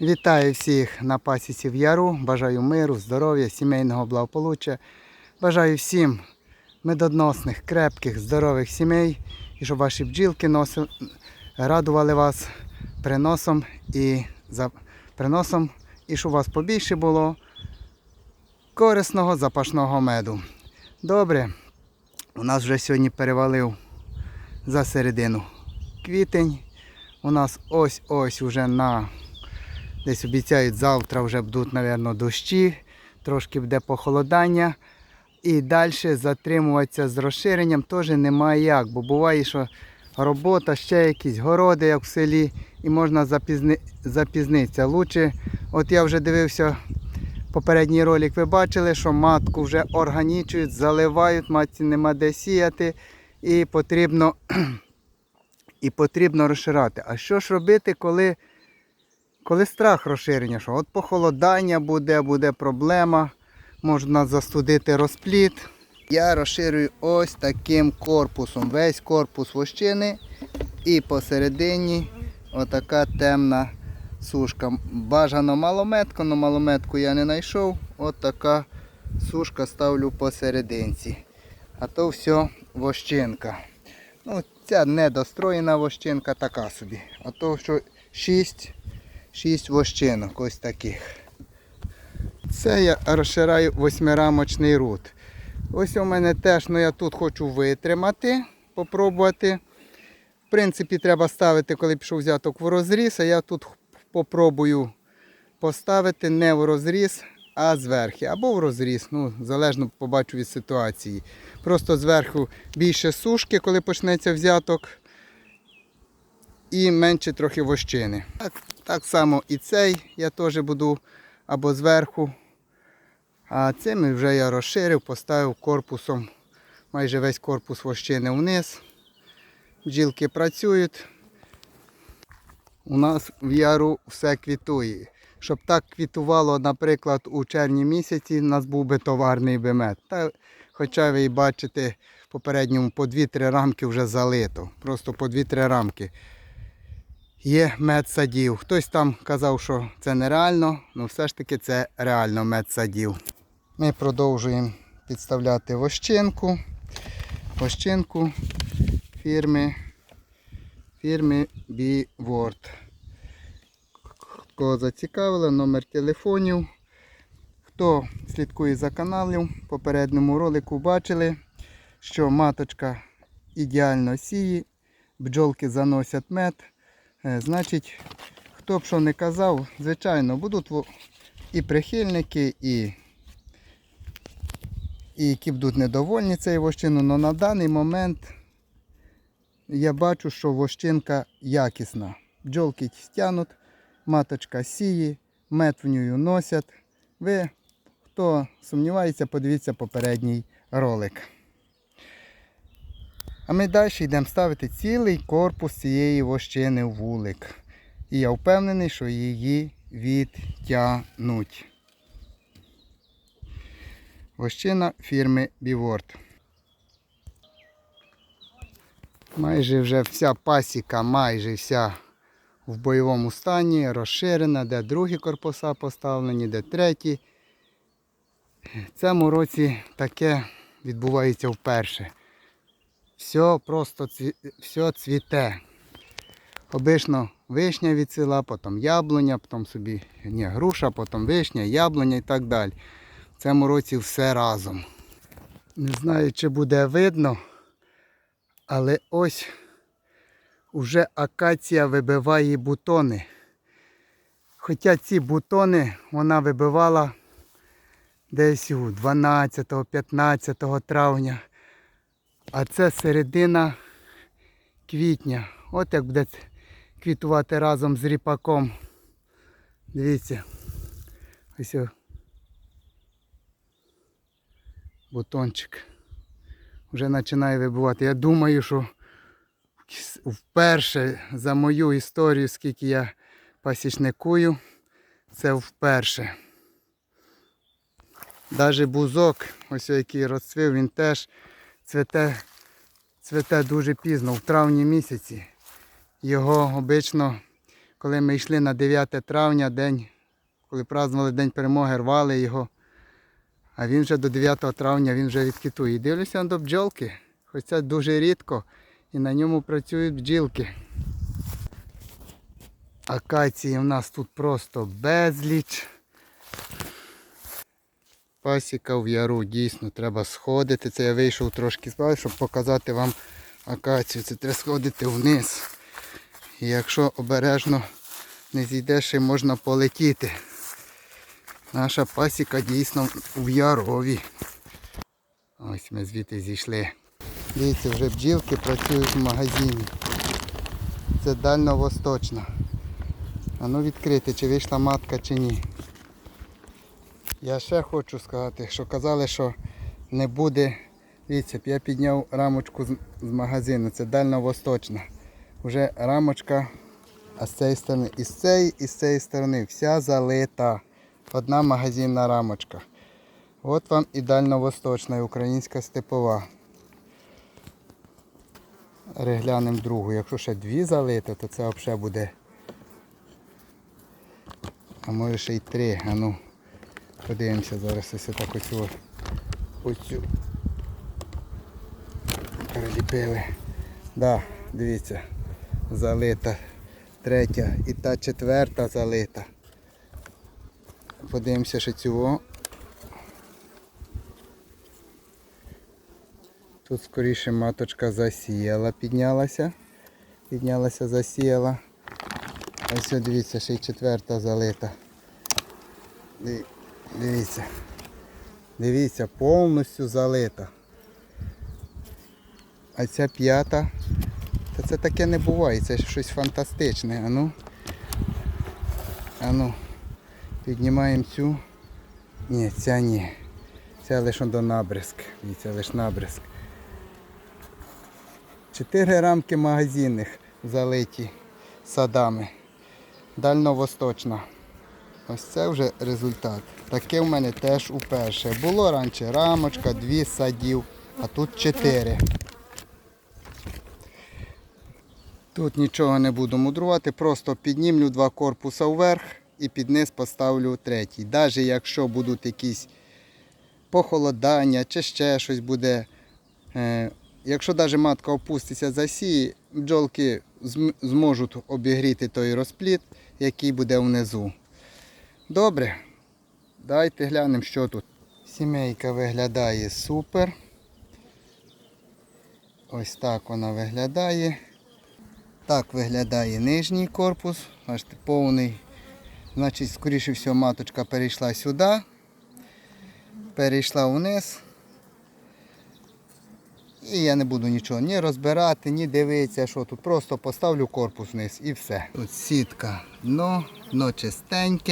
Вітаю всіх на пасіці в Яру. Бажаю миру, здоров'я, сімейного благополуччя. Бажаю всім медоносних, крепких, здорових сімей і щоб ваші бджілки носи... радували вас приносом і за... приносом, і щоб у вас побільше було корисного запашного меду. Добре, у нас вже сьогодні перевалив за середину квітень. У нас ось-ось уже на Десь обіцяють завтра вже будуть, мабуть, дощі, трошки буде похолодання. І далі затримуватися з розширенням теж немає як, бо буває, що робота, ще якісь городи, як в селі, і можна запізни... запізнитися. Лучше, от я вже дивився попередній ролик, ви бачили, що матку вже органічують, заливають, матці нема де сіяти, і потрібно, і потрібно розширати. А що ж робити, коли коли страх розширення, що от похолодання буде, буде проблема, можна застудити розпліт. Я розширюю ось таким корпусом. Весь корпус вощини і посередині отака темна сушка. Бажано малометку, але малометку я не знайшов. От така сушка ставлю посерединці. А то все вощинка. Ну, Ця недостроєна вощинка така собі. А то що 6 6 вощинок ось таких. Це я розшираю восьмирамочний рут. Ось у мене теж, ну я тут хочу витримати, попробувати. В принципі, треба ставити, коли пішов взяток в розріз, а я тут попробую поставити не в розріз, а зверху. Або в розріз, ну, залежно побачу від ситуації. Просто зверху більше сушки, коли почнеться взяток. І менше трохи вощини. Так, так само і цей я теж буду або зверху. А цими вже я розширив, поставив корпусом. Майже весь корпус вощини вниз. Бджілки працюють. У нас в яру все квітує. Щоб так квітувало, наприклад, у червні місяці, у нас був би товарний би мед. Та, хоча ви бачите, в попередньому по 2-3 рамки вже залито. Просто по 2-3 рамки є медсадів. Хтось там казав, що це нереально, але все ж таки це реально медсадів. Ми продовжуємо підставляти вощинку. Вощинку фірми фірми B-Word. Кого зацікавило, номер телефонів. Хто слідкує за каналом, в попередньому ролику бачили, що маточка ідеально сіє, бджолки заносять мед. Е, Значить, хто б що не казав, звичайно, будуть і прихильники, і, і які будуть недовольні цією вощиною, але на даний момент я бачу, що вощинка якісна. Бджолки стягнуть, маточка сіє, мед в нього носять. Ви, хто сумнівається, подивіться попередній ролик. А ми далі йдемо ставити цілий корпус цієї вощини в вулик. І я впевнений, що її відтягнуть. Вощина фірми Біворд. Майже вже вся пасіка, майже вся в бойовому стані, розширена, де другі корпуса поставлені, де треті. В цьому році таке відбувається вперше. Все просто все цвіте. Обично вишня відсила, потім яблуня, потім собі ні, груша, потім вишня, яблуня і так далі. В цьому році все разом. Не знаю, чи буде видно, але ось уже акація вибиває бутони. Хоча ці бутони вона вибивала десь у 12-15 травня. А це середина квітня. От як буде квітувати разом з ріпаком. Дивіться. Ось о. бутончик. Вже починає вибивати. Я думаю, що вперше за мою історію, скільки я пасічникую, це вперше. Навіть бузок, ось який розцвів, він теж цвете, цвете дуже пізно, в травні місяці. Його обично коли ми йшли на 9 травня, день, коли празднували День перемоги, рвали його. А він вже до 9 травня він вже відкитує. І дивлюся до бджолки. Хоч це дуже рідко. І на ньому працюють бджілки. Акації в нас тут просто безліч. Пасіка в яру дійсно треба сходити. Це я вийшов трошки спати, щоб показати вам акацію. Це треба сходити вниз. І якщо обережно не зійдеш, ще можна полетіти. Наша пасіка дійсно в ярові. Ось ми звідти зійшли. Дивіться, вже бджілки працюють в магазині. Це дальньовосточна. А ну відкрити, чи вийшла матка, чи ні. Я ще хочу сказати, що казали, що не буде. Дивіться, я підняв рамочку з, магазину, це дальньовосточна. Уже рамочка, а з цієї сторони, і з цієї, і з цієї сторони, вся залита. Одна магазинна рамочка. От вам і дальньовосточна, і українська степова. Реглянемо другу. Якщо ще дві залити, то це взагалі буде. А може ще й три. А ну, подивимося зараз ось так ось оцю переліпили. Да, дивіться, залита третя і та четверта залита. Подивимося ще цього. Тут скоріше маточка засіяла, піднялася. Піднялася, засіяла. Ось дивіться, ще й четверта залита. Диві- Дивіться. Дивіться, повністю залита. А ця п'ята. Та це таке не буває, це щось фантастичне. Ану. Ану. Піднімаємо цю. Ні, ця ні. Це лише до набризк. Дивіться, лише набризк. Чотири рамки магазинних залиті садами. Дальньовосточна. Ось це вже результат. Таке в мене теж уперше. Було раніше рамочка, дві садів, а тут чотири. Тут нічого не буду мудрувати, просто піднімлю два корпуса вверх і під низ поставлю третій. Навіть якщо будуть якісь похолодання чи ще щось буде. Е, якщо навіть матка опуститься засіє, бджолки зможуть обігріти той розпліт, який буде внизу. Добре. Давайте глянемо, що тут. Сімейка виглядає супер. Ось так вона виглядає. Так виглядає нижній корпус. Бачите, повний. Значить, скоріше всього, маточка перейшла сюди, перейшла вниз. І я не буду нічого ні розбирати, ні дивитися, що тут. Просто поставлю корпус вниз і все. Тут сітка, дно, дно чистеньке.